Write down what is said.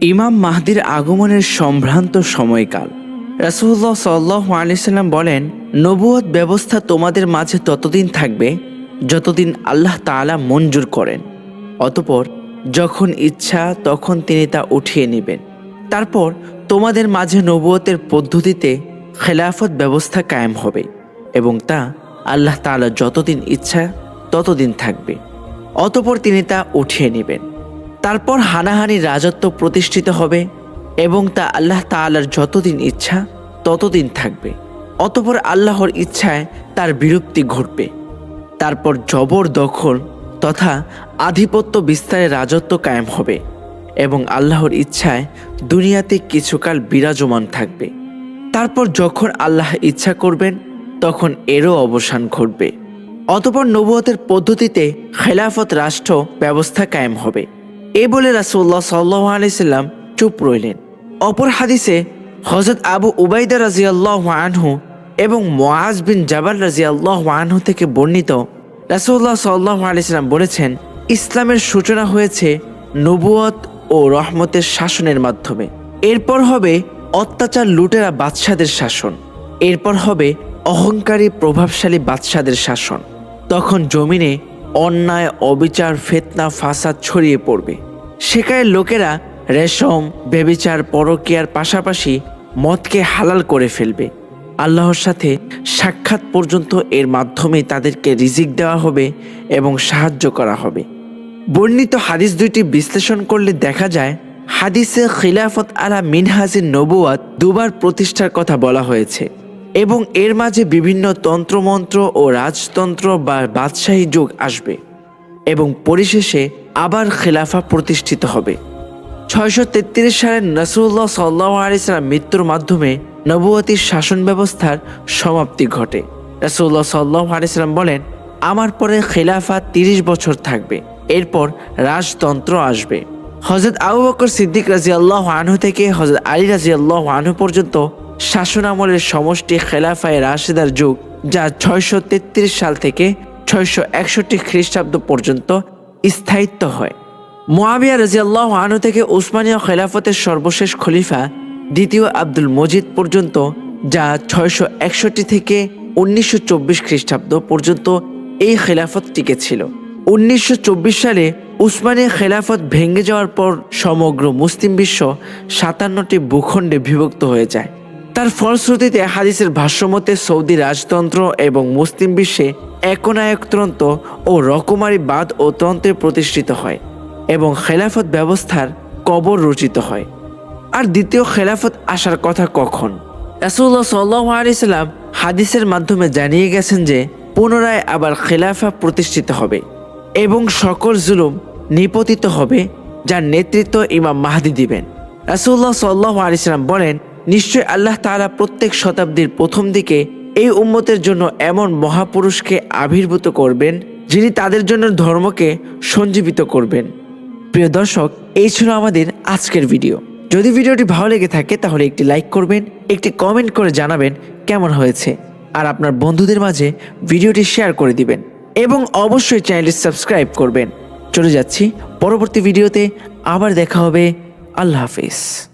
ইমাম মাহদির আগমনের সম্ভ্রান্ত সময়কাল। রাসুল্লাহ সাল্লাহ আলিয়াল্লাম বলেন নবুয়ত ব্যবস্থা তোমাদের মাঝে ততদিন থাকবে যতদিন আল্লাহ তাআলা মঞ্জুর করেন। অতপর যখন ইচ্ছা তখন তিনি তা উঠিয়ে নেবেন। তারপর তোমাদের মাঝে নবুয়তের পদ্ধতিতে খেলাফত ব্যবস্থা কায়েম হবে এবং তা আল্লাহ তাআলা যতদিন ইচ্ছা ততদিন থাকবে। অতপর তিনি তা উঠিয়ে নেবেন। তারপর হানাহানি রাজত্ব প্রতিষ্ঠিত হবে এবং তা আল্লাহ তাআলার যতদিন ইচ্ছা ততদিন থাকবে। অতপর আল্লাহর ইচ্ছায় তার বিরুপ্তি ঘটবে। তারপর জবর দখল তথা আধিপত্য বিস্তারে রাজত্ব কায়েম হবে এবং আল্লাহর ইচ্ছায় দুনিয়াতে কিছুকাল বিরাজমান থাকবে। তারপর যখন আল্লাহ ইচ্ছা করবেন, তখন এরও অবসান ঘটবে। অতপর নবুয়তের পদ্ধতিতে খেলাফত রাষ্ট্র ব্যবস্থা কায়েম হবে। এ বলে রাসুল্লাহ সাল্লাহ আলাইসাল্লাম চুপ রইলেন। অপর হাদিসে হজরত আবু উবাইদা রাজিয়াল্লাহ আনহু এবং মোয়াজ বিন জাবাল রাজিয়াল্লাহ আনহু থেকে বর্ণিত রাসুল্লাহ সাল্লাহ আলাইসাল্লাম বলেছেন, ইসলামের সূচনা হয়েছে নবুয়ত ও রহমতের শাসনের মাধ্যমে। এরপর হবে অত্যাচার লুটেরা বাদশাদের শাসন। এরপর হবে অহংকারী প্রভাবশালী বাদশাদের শাসন। তখন জমিনে অন্যায়, অবিচার, ফেতনা, ফাসাদ ছড়িয়ে পড়বে। সেখানে লোকেরা রেশম বেবিচার পরকিয়ার পাশাপাশি মদকে হালাল করে ফেলবে। আল্লাহর সাথে সাক্ষাৎ পর্যন্ত এর মাধ্যমে তাদেরকে রিজিক দেওয়া হবে এবং সাহায্য করা হবে। বর্ণিত হাদিস দুইটি বিশ্লেষণ করলে দেখা যায়, হাদিসে খিলাফত আলা মিনহাজির নবুয়াত দুবার প্রতিষ্ঠার কথা বলা হয়েছে এবং এর মাঝে বিভিন্ন তন্ত্রমন্ত্র ও রাজতন্ত্র বা বাদশাহী যুগ আসবে এবং পরিশেষে আবার খেলাফা প্রতিষ্ঠিত হবে। ছয়শো তেত্রিশ সালে নসরুল্লাহ সাল্লাহ আলিয়াল্লাম মৃত্যুর মাধ্যমে নবুয়তির শাসন ব্যবস্থার সমাপ্তি ঘটে। রাসুল্লাহ সাল্লাহ আলিয়াল্লাম বলেন, আমার পরে খেলাফা তিরিশ বছর থাকবে। এরপর রাজতন্ত্র আসবে। হজরত আবু বকর সিদ্দিক রাজি আল্লাহ আনহু থেকে হজরত আলী রাজি আল্লাহ আনহু পর্যন্ত শাসন আমলের সমষ্টি খেলাফায় রাশেদার যুগ, যা ছয়শো তেত্রিশ সাল থেকে ছয়শো একষট্টি খ্রিস্টাব্দ পর্যন্ত স্থায়িত্ব হয়। মোয়াবিয়া রাজিয়াল্লাহ আনু থেকে উসমানীয় খেলাফতের সর্বশেষ খলিফা দ্বিতীয় আব্দুল মজিদ পর্যন্ত, যা ছয়শো একষট্টি থেকে উনিশশো চব্বিশ খ্রিস্টাব্দ পর্যন্ত এই খেলাফত টিকে ছিল। উনিশশো চব্বিশ সালে উসমানী খেলাফত ভেঙে যাওয়ার পর সমগ্র মুসলিম বিশ্ব সাতান্নটি ভূখণ্ডে বিভক্ত হয়ে যায়। তার ফলশ্রুতিতে হাদিসের ভাষ্যমতে সৌদি রাজতন্ত্র এবং মুসলিম বিশ্বে একনায়কতন্ত্র ও রকমারি বাদ ও তন্ত্রে প্রতিষ্ঠিত হয় এবং খেলাফত ব্যবস্থার কবর রচিত হয়। আর দ্বিতীয় খেলাফত আসার কথা কখন? রাসুল্লাহ সাল্লাহ আলিয়াল্লাম হাদিসের মাধ্যমে জানিয়ে গেছেন যে, পুনরায় আবার খেলাফা প্রতিষ্ঠিত হবে এবং সকল জুলুম নিপতিত হবে, যার নেতৃত্ব ইমাম মাহাদি দিবেন। রাসুল্লাহ সাল্লাহ আলিয়াল্লাম বলেন নিশ্চয় আল্লাহ তাআলা প্রত্যেক শতাব্দীর প্রথম দিকে এই উম্মতের জন্য এমন মহাপুরুষকে আবির্ভূত করবেন, যিনি তাদের জন্য ধর্মকে সঞ্জীবিত করবেন। প্রিয় দর্শক, এই ছিল আমাদের আজকের ভিডিও। যদি ভিডিওটি ভালো লেগে থাকে, তাহলে একটি লাইক করবেন, একটি কমেন্ট করে জানাবেন কেমন হয়েছে, আর আপনার বন্ধুদের মাঝে ভিডিওটি শেয়ার করে দিবেন, এবং অবশ্যই চ্যানেলটি সাবস্ক্রাইব করবেন। চলে যাচ্ছি পরবর্তী ভিডিওতে, আবার দেখা হবে। আল্লাহ হাফিজ।